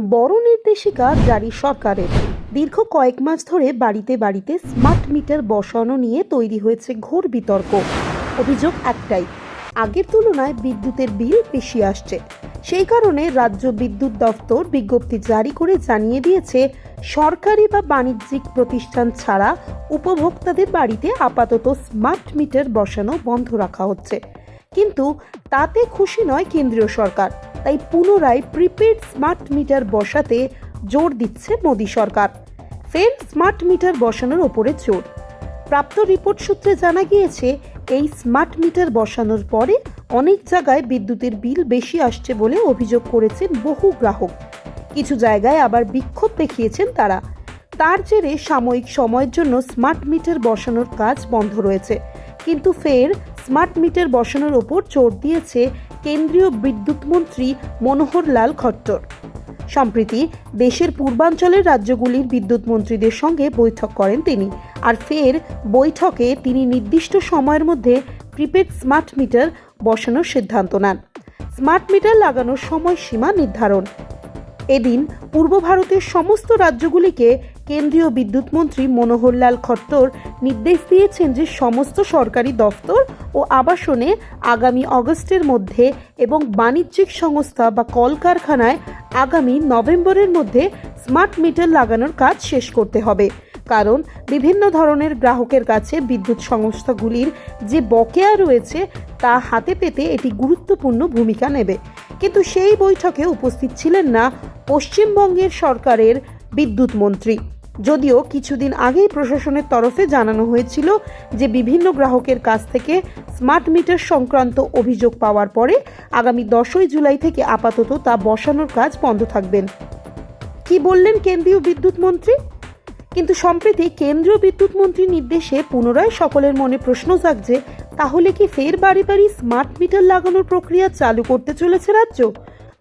বড় নির্দেশিকা জারি সরকারের। দীর্ঘ কয়েক মাস ধরে বাড়িতে বাড়িতে স্মার্ট মিটার বসানো নিয়ে তৈরি হয়েছে ঘোর বিতর্ক। অভিযোগ একটাই, আগের তুলনায় বিদ্যুতের বিল বেশি আসছে। সেই কারণে রাজ্য বিদ্যুৎ দফতর বিজ্ঞপ্তি জারি করে জানিয়ে দিয়েছে, সরকারি বা বাণিজ্যিক প্রতিষ্ঠান ছাড়া উপভোক্তাদের বাড়িতে আপাতত স্মার্ট মিটার বসানো বন্ধ রাখা হচ্ছে। কিন্তু তাতে খুশি নয় কেন্দ্রীয় সরকার। তাই পুনরায় প্রিপেড স্মার্ট মিটার বসাতে জোর দিচ্ছে মোদী সরকার। ফের স্মার্ট মিটার বসানোর ওপরে জোর। প্রাপ্ত রিপোর্ট সূত্রে জানা গিয়েছে, এই স্মার্ট মিটার বসানোর পরে অনেক জায়গায় বিদ্যুতের বিল বেশি আসছে বলে অভিযোগ করেছেন বহু গ্রাহক। কিছু জায়গায় আবার বিক্ষোভ দেখিয়েছেন তারা। তার জেরে সাময়িক সময়ের জন্য স্মার্ট মিটার বসানোর কাজ বন্ধ রয়েছে। কিন্তু ফের স্মার্ট মিটার বসানোর ওপর জোর দিয়েছে কেন্দ্রীয় বিদ্যুৎ মন্ত্রী মনোহর লাল খট্টর সম্প্রতি দেশের পূর্বাঞ্চলের রাজ্যগুলির বিদ্যুৎ মন্ত্রীদের সঙ্গে বৈঠক করেন তিনি। আর ফের বৈঠকে তিনি নির্দিষ্ট সময়ের মধ্যে প্রিপেড স্মার্ট মিটার বসানোর সিদ্ধান্ত নেন। স্মার্ট মিটার লাগানোর সময়সীমা নির্ধারণ। এদিন পূর্ব ভারতের সমস্ত রাজ্যগুলিকে কেন্দ্রীয় বিদ্যুৎ মন্ত্রী মনোহরলাল খট্টর নির্দেশ দিয়েছেন যে সমস্ত সরকারি দফতর ও আবাসনে আগামী অগস্টের মধ্যে এবং বাণিজ্যিক সংস্থা বা কলকারখানায় আগামী নভেম্বরের মধ্যে স্মার্ট মিটার লাগানোর কাজ শেষ করতে হবে। কারণ বিভিন্ন ধরনের গ্রাহকের কাছে বিদ্যুৎ সংস্থাগুলির যে বকেয়া রয়েছে তা হাতে পেতে এটি গুরুত্বপূর্ণ ভূমিকা নেবে। কিন্তু সেই বৈঠকে উপস্থিত ছিলেন না পশ্চিমবঙ্গের সরকারের বিদ্যুৎ মন্ত্রী। যদিও কিছুদিন আগেই প্রশাসনের তরফে জানানো হয়েছিল যে বিভিন্ন গ্রাহকের কাছ থেকে স্মার্ট মিটার সংক্রান্ত অভিযোগ পাওয়ার পরে আগামী দশই জুলাই থেকে আপাতত তা বসানোর কাজ বন্ধ থাকবেন। কি বললেন কেন্দ্রীয় বিদ্যুৎ মন্ত্রী? কিন্তু সম্প্রতি কেন্দ্রীয় বিদ্যুৎ মন্ত্রীর নির্দেশে পুনরায় সকলের মনে প্রশ্ন জাগছে, তাহলে কি ফের বাড়ি বাড়ি স্মার্ট মিটার লাগানোর প্রক্রিয়া চালু করতে চলেছে রাজ্য?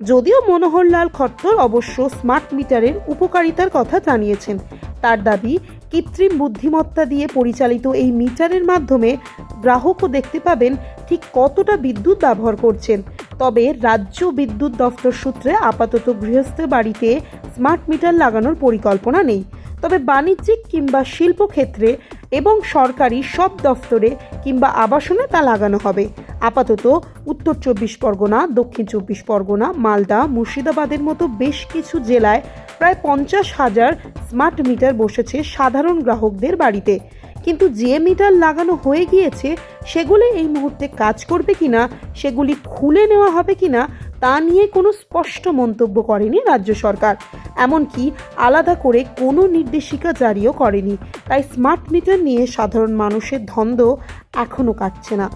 যদিও মনোহরলাল খট্টর অবশ্য স্মার্ট মিটারের উপকারিতার কথা জানিয়েছেন। তার দাবি, কৃত্রিম বুদ্ধিমত্তা দিয়ে পরিচালিত এই মিটারের মাধ্যমে গ্রাহকও দেখতে পাবেন ঠিক কতটা বিদ্যুৎ ব্যবহার করছেন। তবে রাজ্য বিদ্যুৎ দফতর সূত্রে আপাতত গৃহস্থ বাড়িতে স্মার্ট মিটার লাগানোর পরিকল্পনা নেই। তবে বাণিজ্যিক কিংবা শিল্পক্ষেত্রে এবং সরকারি সব দফতরে কিংবা আবাসনে তা লাগানো হবে। আপাতত উত্তর চব্বিশ পরগনা, দক্ষিণ চব্বিশ পরগনা, মালদা, মুর্শিদাবাদের মতো বেশ কিছু জেলায় প্রায় পঞ্চাশ হাজার স্মার্ট মিটার বসেছে সাধারণ গ্রাহকদের বাড়িতে। কিন্তু যে মিটার লাগানো হয়ে গিয়েছে, সেগুলি এই মুহূর্তে কাজ করবে কিনা, সেগুলি খুলে নেওয়া হবে কিনা, তা নিয়ে কোনো স্পষ্ট মন্তব্য করেনি রাজ্য সরকার। এমনকি আলাদা করে কোনো নির্দেশিকা জারিও করেনি। তাই স্মার্ট মিটার নিয়ে সাধারণ মানুষের ধন্দ এখনও কাটছে না।